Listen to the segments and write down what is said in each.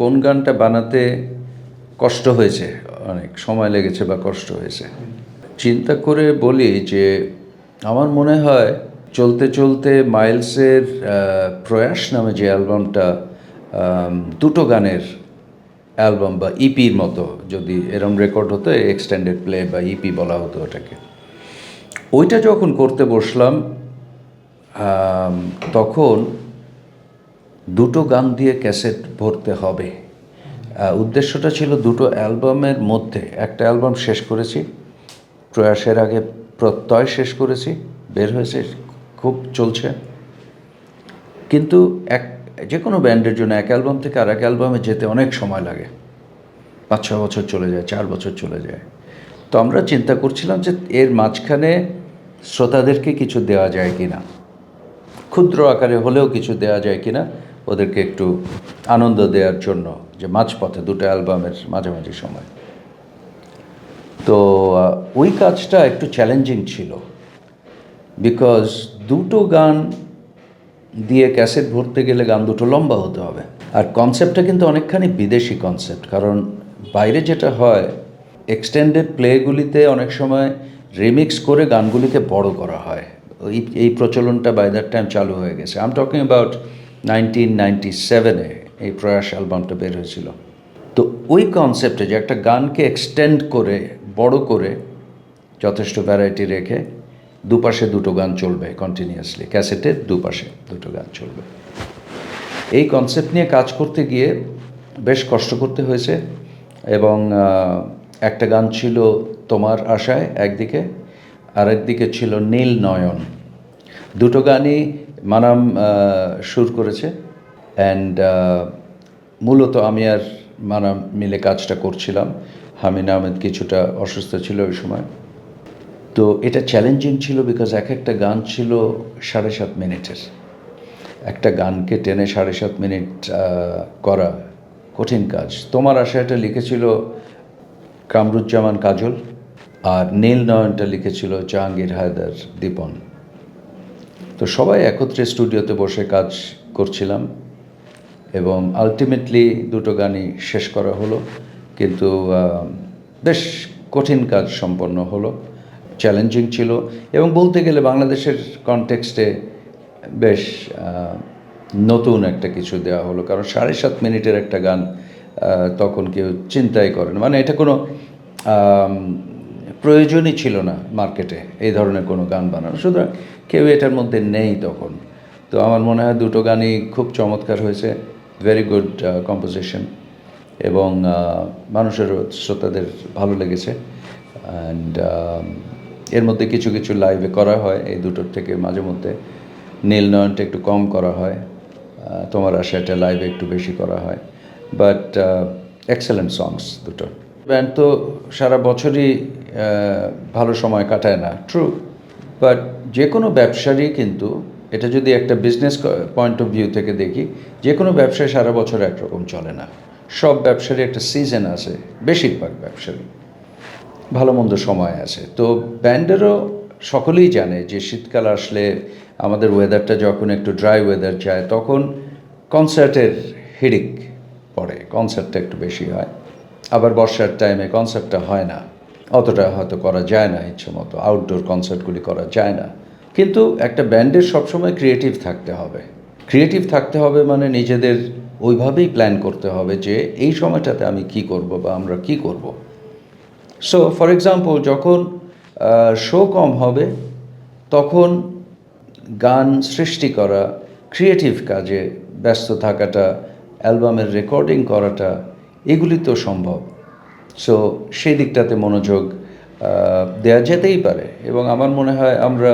কোন গানটা বানাতে কষ্ট হয়েছে? অনেক সময় লেগেছে বা কষ্ট হয়েছে। চিন্তা করে বলি যে, আমার মনে হয় চলতে চলতে মাইলসের প্রয়াস নামে যে অ্যালবামটা দুটো গানের অ্যালবাম বা ইপির মতো যদি এরম রেকর্ড হতো এক্সটেন্ডেড প্লে বা ইপি বলা হতো ওটাকে। ওইটা যখন করতে বসলাম তখন দুটো গান দিয়ে ক্যাসেট ভরতে হবে। উদ্দেশ্যটা ছিল দুটো অ্যালবামের মধ্যে, একটা অ্যালবাম শেষ করেছি, প্রয়াসের আগে প্রত্যয় শেষ করেছি, বের হয়েছে, খুব চলছে। কিন্তু এক, যে কোনো ব্যান্ডের জন্য এক অ্যালবাম থেকে আর এক অ্যালবামে যেতে অনেক সময় লাগে। পাঁচ ছ বছর চলে যায়, চার বছর চলে যায়। তো আমরা চিন্তা করছিলাম যে এর মাঝখানে শ্রোতাদেরকে কিছু দেওয়া যায় কি না ক্ষুদ্র আকারে হলেও কিছু দেওয়া যায় কিনা। ওদেরকে একটু আনন্দ দেওয়ার জন্য যে মাঝপথে দুটো অ্যালবামের মাঝামাঝি সময়। তো ওই কাজটা একটু চ্যালেঞ্জিং ছিল। বিকজ দুটো গান দিয়ে ক্যাসেট ভরতে গেলে গান দুটো লম্বা হতে হবে। আর কনসেপ্টটা কিন্তু অনেকখানি বিদেশি কনসেপ্ট কারণ বাইরে যেটা হয় এক্সটেন্ডেড প্লেগুলিতে অনেক সময় রিমিক্স করে গানগুলিকে বড় করা হয়। এই এই প্রচলনটা বাই দ্যাট টাইম চালু হয়ে গেছে। I'm talking about nineteen ninety সেভেনে এই প্রয়াস অ্যালবামটা বের হয়েছিল। তো ওই কনসেপ্টে যে একটা গানকে এক্সটেন্ড করে, বড় করে, যথেষ্ট ভ্যারাইটি রেখে দুপাশে দুটো গান চলবে কন্টিনিউয়াসলি ক্যাসেটের দুপাশে দুটো গান চলবে। এই কনসেপ্ট নিয়ে কাজ করতে গিয়ে বেশ কষ্ট করতে হয়েছে এবং একটা গান ছিল তোমার আশায় একদিকে আর একদিকে ছিল নীল নয়ন। দুটো গানই মানাম সুর করেছে। অ্যান্ড মূলত আমি আর মানাম মিলে কাজটা করছিলাম। হামিন আহমেদ কিছুটা অসুস্থ ছিল ওই সময়। তো এটা চ্যালেঞ্জিং ছিল বিকজ এক একটা গান ছিল সাড়ে সাত মিনিটের। একটা গানকে টেনে সাড়ে সাত মিনিট করা কঠিন কাজ। তোমার আশাটা লিখেছিল কামরুজ্জামান কাজল আর নীল নয়নটা লিখেছিল জাহাঙ্গীর হায়দার দীপন। তো সবাই একত্রে স্টুডিওতে বসে কাজ করছিলাম এবং আলটিমেটলি দুটো গানই শেষ করা হলো, কিন্তু বেশ কঠিন কাজ সম্পন্ন হলো চ্যালেঞ্জিং ছিল এবং বলতে গেলে বাংলাদেশের কনটেক্সটে বেশ নতুন একটা কিছু দেওয়া হলো। কারণ সাড়ে সাত মিনিটের একটা গান তখন কেউ চিন্তাই করেন মানে এটা কোনো প্রয়োজনই ছিল না মার্কেটে এই ধরনের কোনো গান বানানো। সুতরাং কেউ এটার মধ্যে নেই তখন। তো আমার মনে হয় দুটো গানই খুব চমৎকার হয়েছে ভেরি গুড কম্পোজিশন এবং আহ, মানুষেরও শ্রোতাদের ভালো লেগেছে। অ্যান্ড এর মধ্যে কিছু কিছু লাইভে করা হয় এই দুটোর থেকে মাঝে মধ্যে। নীল নয়নটা একটু কম করা হয় তোমার আশাটা লাইভে একটু বেশি করা হয়। বাট এক্সেলেন্ট সংস দুটো। ব্যান্ড তো সারা বছরই ভালো সময় কাটায় না। ট্রু বাট যে কোনো ব্যবসারই কিন্তু এটা যদি একটা বিজনেস পয়েন্ট অফ ভিউ থেকে দেখি যে কোনো ব্যবসায় সারা বছর একরকম চলে না। সব ব্যবসারই একটা সিজন আছে, বেশিরভাগ ব্যবসারই। ভালো মন্দ সময় আছে। তো ব্যান্ডেরও সকলেই জানে যে শীতকাল আসলে আমাদের ওয়েদারটা যখন একটু ড্রাই ওয়েদার যায় তখন কনসার্টের হিড়িক পড়ে কনসার্টটা একটু বেশি হয়। আবার বর্ষার টাইমে কনসার্টটা হয় না। অতটা হয়তো করা যায় না ইচ্ছে মতো আউটডোর কনসার্টগুলি করা যায় না। কিন্তু একটা ব্যান্ডের সবসময় ক্রিয়েটিভ থাকতে হবে। ক্রিয়েটিভ থাকতে হবে মানে নিজেদের ওইভাবেই প্ল্যান করতে হবে যে এই সময়টাতে আমি কি করব বা আমরা কি করব। সো ফর এক্সাম্পল যখন শো কম হবে, তখন গান সৃষ্টি করা ক্রিয়েটিভ কাজে ব্যস্ত থাকাটা অ্যালবামের রেকর্ডিং করাটা এগুলি তো সম্ভব। সো সেই দিকটাতে মনোযোগ দেওয়া যেতেই পারে এবং আমার মনে হয় আমরা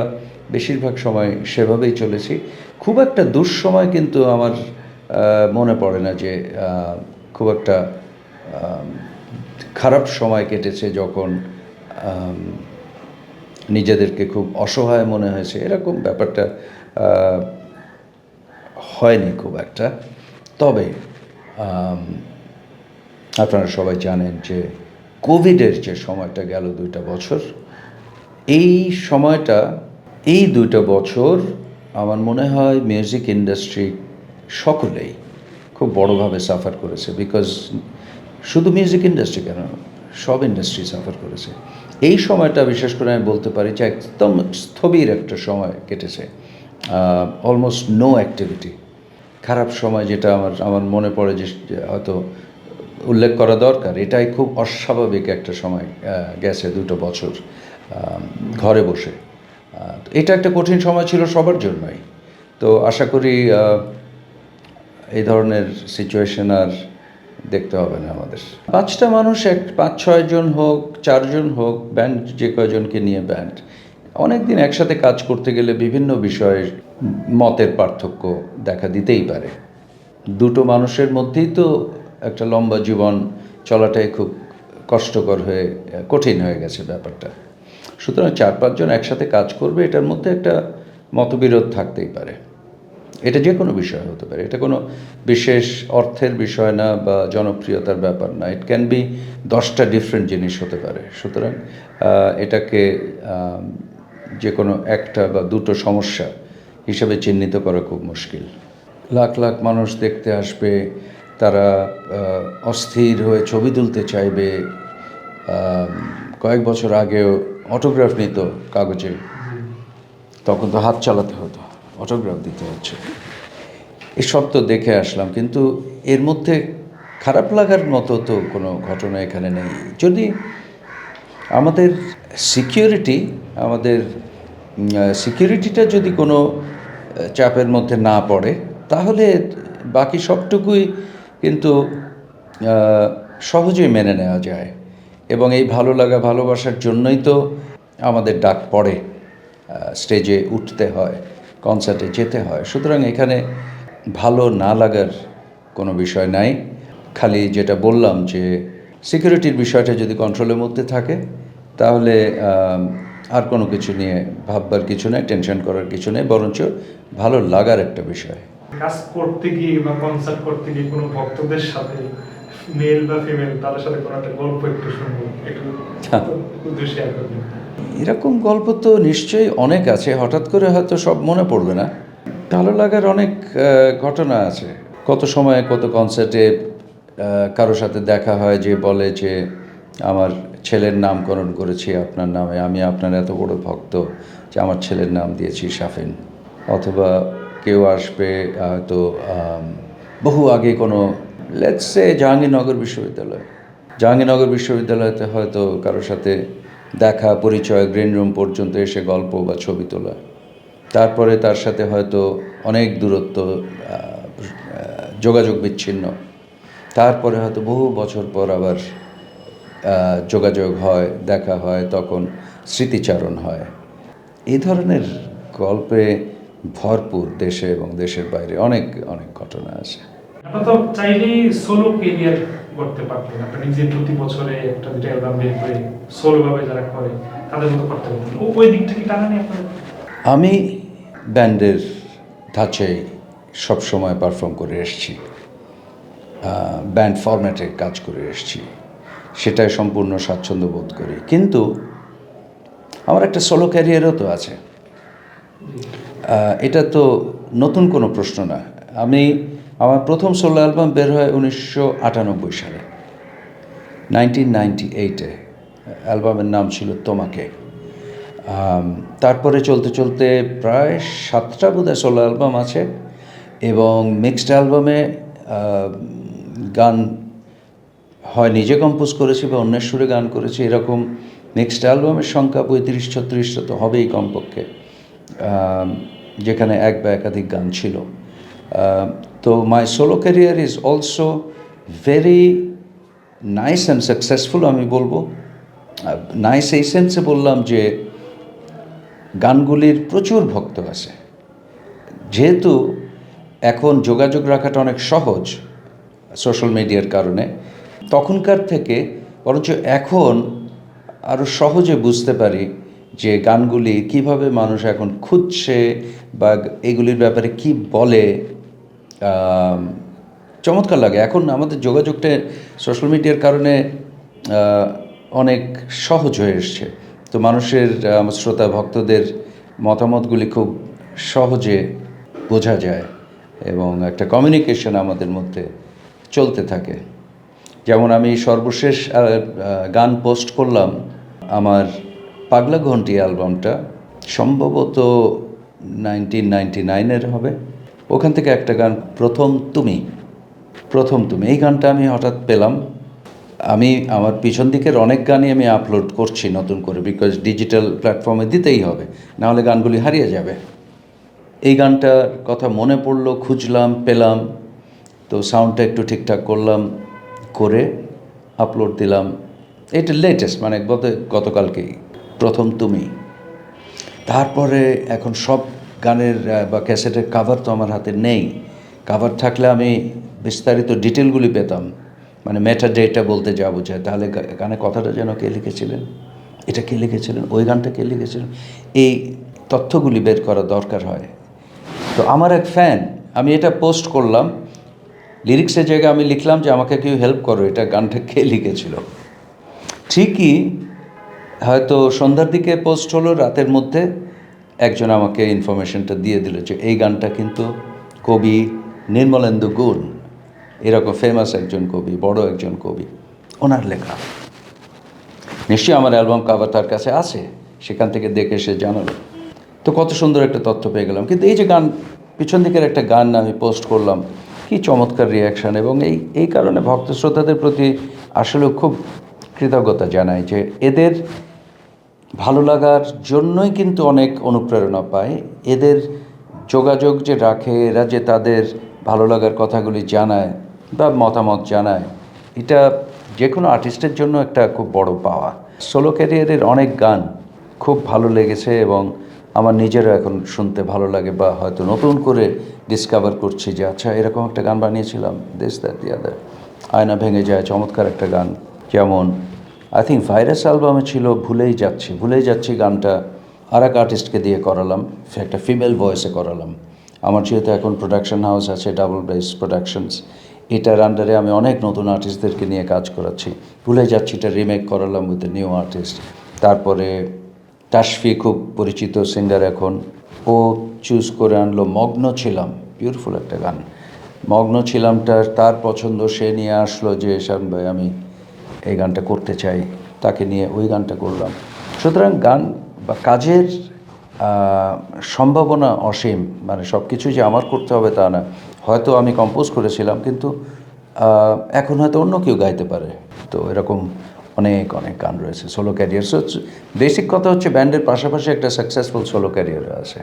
বেশিরভাগ সময় সেভাবেই চলেছি। খুব একটা দুঃসময় কিন্তু আমার মনে পড়ে না যে খুব একটা খারাপ সময় কেটেছে যখন নিজেদেরকে খুব অসহায় মনে হয়েছে। এরকম ব্যাপারটা হয়নি খুব একটা। তবে আপনারা সবাই জানেন যে কোভিডের যে সময়টা গেল দুইটা বছর, এই সময়টা, এই দুইটা বছর আমার মনে হয় মিউজিক ইন্ডাস্ট্রি সকলেই খুব বড়োভাবে সাফার করেছে বিকজ শুধু মিউজিক ইন্ডাস্ট্রি কেন, সব ইন্ডাস্ট্রি সাফার করেছে। এই সময়টা বিশেষ করে আমি বলতে পারি যে একদম স্থবির একটা সময় কেটেছে অলমোস্ট নো অ্যাক্টিভিটি খারাপ সময় যেটা আমার আমার মনে পড়ে যে হয়তো উল্লেখ করা দরকার, এটাই খুব অস্বাভাবিক একটা সময় গেছে দুটো বছর ঘরে বসে। এটা একটা কঠিন সময় ছিল সবার জন্যই। তো আশা করি এই ধরনের সিচুয়েশন আর দেখতে হবে না আমাদের। পাঁচটা মানুষ এক, পাঁচ ছয়জন হোক চারজন হোক ব্যান্ড যে কয়জনকে নিয়ে ব্যান্ড অনেক দিন একসাথে কাজ করতে গেলে বিভিন্ন বিষয়ে মতের পার্থক্য দেখা দিতেই পারে। দুটো মানুষের মধ্যেই তো একটা লম্বা জীবন চলাটাই খুব কষ্টকর হয়ে, কঠিন হয়ে গেছে ব্যাপারটা। সুতরাং চার পাঁচজন একসাথে কাজ করবে, এটার মধ্যে একটা মতবিরোধ থাকতেই পারে। এটা যে কোনো বিষয় হতে পারে। এটা কোনো বিশেষ অর্থের বিষয় না বা জনপ্রিয়তার ব্যাপার না। ইট ক্যান বি দশটা ডিফারেন্ট জিনিস হতে পারে। সুতরাং এটাকে যে কোনো একটা বা দুটো সমস্যা হিসাবে চিহ্নিত করা খুব মুশকিল। লাখ লাখ মানুষ দেখতে আসবে তারা অস্থির হয়ে ছবি তুলতে চাইবে। কয়েক বছর আগেও অটোগ্রাফ নিত কাগজে। তখন তো হাত চালাতে হতো অটোগ্রাফ দিতে হচ্ছে। এসব তো দেখে আসলাম, কিন্তু এর মধ্যে খারাপ লাগার মতো তো কোনো ঘটনা এখানে নেই। যদি আমাদের সিকিউরিটি আমাদের সিকিউরিটিটা যদি কোনো চাপের মধ্যে না পড়ে, তাহলে বাকি সবটুকুই কিন্তু সহজেই মেনে নেওয়া যায় এবং এই ভালো লাগা ভালোবাসার জন্যই তো আমাদের ডাক পড়ে স্টেজে উঠতে হয়, কনসার্টে যেতে হয়। সুতরাং এখানে ভালো না লাগার কোনো বিষয় নাই। খালি যেটা বললাম যে, সিকিউরিটির বিষয়টা যদি কন্ট্রোলের মধ্যে থাকে, তাহলে আর কোনো কিছু নিয়ে ভাববার কিছু নেই, টেনশন করার কিছু নেই, বরঞ্চ ভালো লাগার একটা বিষয়। কাজ করতে গিয়ে বা কনসার্ট করতে গিয়ে কোনো ভক্তদের সাথে মেল বা ফিমেল তাদের সাথে কোনো একটা গল্প একটু শুনব একটু হ্যাঁ। শেয়ার করবেন এরকম গল্প তো নিশ্চয়ই অনেক আছে হঠাৎ করে হয়তো সব মনে পড়বে না। ভালো লাগার অনেক ঘটনা আছে। কত সময় কত কনসার্টে কারোর সাথে দেখা হয় যে বলে যে আমার ছেলের নামকরণ করেছি আপনার নামে আমি আপনার এত বড় ভক্ত যে আমার ছেলের নাম দিয়েছি শাফিন। অথবা কেউ আসবে হয়তো বহু আগে কোনো লেটসে জাহাঙ্গীরনগর বিশ্ববিদ্যালয়। জাহাঙ্গীরনগর বিশ্ববিদ্যালয়তে হয়তো কারোর সাথে দেখা, পরিচয় গ্রিন রুম পর্যন্ত এসে গল্প বা ছবি তোলা। তারপরে তার সাথে হয়তো অনেক দূরত্ব যোগাযোগ বিচ্ছিন্ন। তারপরে হয়তো বহু বছর পর আবার যোগাযোগ হয়, দেখা হয়, তখন স্মৃতিচারণ হয়। এই ধরনের গল্পে ভরপুর দেশে এবং দেশের বাইরে অনেক অনেক ঘটনা আছে। তো চাইলেই সোলো কেরিয়ার করতে পারতেন। আপনি নিজে প্রতি বছরে একটা দুটো অ্যালবাম বের করে যারা করে তাদের মতো করতে পারতেন। ওই দিক থেকে টানা নেই আপনার? আমি ব্যান্ডের ধাঁচে সবসময় পারফর্ম করে এসেছি। ব্যান্ড ফরম্যাটে কাজ করে এসেছি। সেটাই সম্পূর্ণ স্বাচ্ছন্দ্য বোধ করি। কিন্তু আমার একটা সোলো ক্যারিয়ারও তো আছে। এটা তো নতুন কোনো প্রশ্ন না। আমি আমার প্রথম সোলো অ্যালবাম বের হয় উনিশশো আটানব্বই সালে নাইনটিন নাইনটি এইটে অ্যালবামের নাম ছিল তোমাকে। তারপরে চলতে চলতে প্রায় সাতটা বোধহয় সোলো অ্যালবাম আছে এবং মিক্সড অ্যালবামে গান হয়, নিজে কম্পোজ করেছি বা অন্যের সুরে গান করেছি, এরকম নেক্সট অ্যালবামের সংখ্যা পঁয়ত্রিশ ছত্রিশটা তো হবেই কমপক্ষে। যেখানে এক বা একাধিক গান ছিল। তো my solo career is also very nice and successful আমি বলব। নাইস এই সেন্সে বললাম যে গানগুলির প্রচুর ভক্ত আছে। যেহেতু এখন যোগাযোগ রাখাটা অনেক সহজ সোশ্যাল মিডিয়ার কারণে, তখনকার থেকে বরঞ্চ এখন আরও সহজে বুঝতে পারি যে গানগুলি কীভাবে মানুষ এখন খুঁজছে বা এগুলির ব্যাপারে কি বলে চমৎকার লাগে। এখন আমাদের যোগাযোগটা সোশ্যাল মিডিয়ার কারণে অনেক সহজ হয়ে এসছে। তো মানুষের শ্রোতা, ভক্তদের মতামতগুলি খুব সহজে বোঝা যায় এবং একটা কমিউনিকেশন আমাদের মধ্যে চলতে থাকে। যেমন আমি সর্বশেষ গান পোস্ট করলাম, আমার পাগলা ঘন্টি অ্যালবামটা সম্ভবত নাইনটিন নাইনটি নাইনের হবে। ওখান থেকে একটা গান, প্রথম তুমি প্রথম তুমি। এই গানটা আমি হঠাৎ পেলাম। আমি, আমার পিছন দিকের অনেক গানই আমি আপলোড করছি নতুন করে বিকজ ডিজিটাল প্ল্যাটফর্মে দিতেই হবে, নাহলে গানগুলি হারিয়ে যাবে। এই গানটার কথা মনে পড়ল, খুঁজলাম, পেলাম। তো সাউন্ডটা একটু ঠিকঠাক করলাম, করে আপলোড দিলাম। এটা লেটেস্ট মানে গত, গতকালকেই। প্রথম তুমি। তারপরে এখন সব গানের বা ক্যাসেটের কাভার তো আমার হাতে নেই। কাভার থাকলে আমি বিস্তারিত ডিটেলগুলি পেতাম। মানে মেটা ডেটা বলতে যা বোঝায়। তাহলে গানে কথাটা যেন কে লিখেছিলেন? এটা কে লিখেছিলেন? ওই গানটা কে লিখেছিলেন? এই তথ্যগুলি বের করা দরকার হয়। তো আমার এক ফ্যান আমি এটা পোস্ট করলাম। লিরিক্সের জায়গায় আমি লিখলাম যে, আমাকে কেউ হেল্প করো, এটা গানটা কে লিখেছিল? ঠিকই হয়তো সন্ধ্যার দিকে পোস্ট হলো, রাতের মধ্যে একজন আমাকে ইনফরমেশনটা দিয়ে দিল যে এই গানটা কিন্তু কবি নির্মলেন্দু গুণ। এরকম ফেমাস একজন কবি, বড় একজন কবি, ওনার লেখা। নিশ্চয়ই আমার অ্যালবাম কাভার তার কাছে আছে, সেখান থেকে দেখে সে জানালো। তো কত সুন্দর একটা তথ্য পেয়ে গেলাম। কিন্তু এই যে গান, পিছন দিকের একটা গান আমি পোস্ট করলাম, কি চমৎকার রিয়াকশান এবং এই এই কারণে ভক্ত শ্রোতাদের প্রতি আসলে খুব কৃতজ্ঞতা জানাই যে এদের ভালো লাগার জন্যই কিন্তু অনেক অনুপ্রেরণা পায়। এদের যোগাযোগ যে রাখে, এরা যে তাদের ভালো লাগার কথাগুলি জানায় বা মতামত জানায়, এটা যে কোনো আর্টিস্টের জন্য একটা খুব বড় পাওয়া। সোলো ক্যারিয়ারের অনেক গান খুব ভালো লেগেছে এবং আমার নিজেরও এখন শুনতে ভালো লাগে বা হয়তো নতুন করে ডিসকভার করছি যে আচ্ছা এরকম একটা গান বানিয়েছিলাম দেশ দ্যাট দি আদার আয়না ভেঙে যায়, চমৎকার একটা গান। যেমন আই থিঙ্ক ভাইরাস অ্যালবামে ছিল ভুলেই যাচ্ছি ভুলেই যাচ্ছি গানটা আর এক আর্টিস্টকে দিয়ে করালাম, একটা ফিমেল ভয়েসে করালাম। আমার যেহেতু এখন প্রোডাকশন হাউস আছে ডাবল বেস প্রোডাকশনস এটার আন্ডারে আমি অনেক নতুন আর্টিস্টদেরকে নিয়ে কাজ করাচ্ছি। ভুলে যাচ্ছি, এটা রিমেক করালাম উইথ নিউ আর্টিস্ট তারপরে তাসফি খুব পরিচিত সিঙ্গার এখন। ও চুজ করে আনলো মগ্ন ছিলাম বিউটিফুল একটা গান। মগ্ন ছিলামটা, তার পছন্দ সে নিয়ে আসলো যে, শান ভাই, আমি এই গানটা করতে চাই, তাকে নিয়ে ওই গানটা করলাম। সুতরাং গান বা কাজের সম্ভাবনা অসীম মানে সব কিছু যে আমার করতে হবে তা না। হয়তো আমি কম্পোজ করেছিলাম, কিন্তু এখন হয়তো অন্য কেউ গাইতে পারে। তো এরকম অনেক অনেক গান রয়েছে সোলো ক্যারিয়ার সো বেসিক কথা হচ্ছে ব্যান্ডের পাশাপাশি একটা সাকসেসফুল সোলো ক্যারিয়ার আছে।